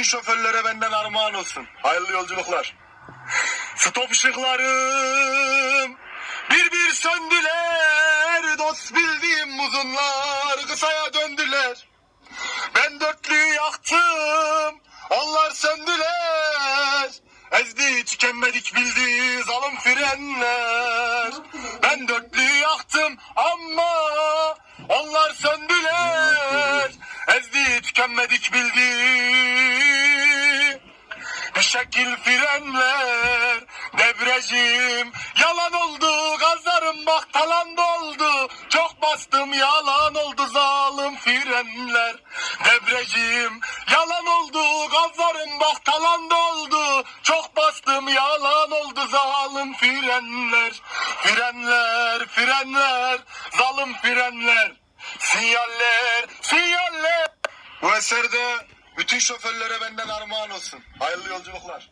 bütün şoförlere benden armağan olsun. Hayırlı yolculuklar. Stop ışıklarım bir bir söndüler. Dost bildiğim uzunlar kısaya döndüler. Ben dörtlüyü yaktım, onlar söndüler. Ezdi tükenmedik bildi zalim frenler. Ben dörtlüyü yaktım ama onlar söndüler. Ezdi tükenmedik bildi. Şekil frenler. Debrejim yalan oldu Gazlarım bak talan doldu. Çok bastım yalan oldu zalim frenler. Debrejim yalan oldu Gazlarım bak talan doldu. Çok bastım yalan oldu zalim frenler. Frenler frenler Zalim frenler. Sinyaller sinyaller. Bu eserde bütün şoförlere benden armağan olsun. Hayırlı yolculuklar.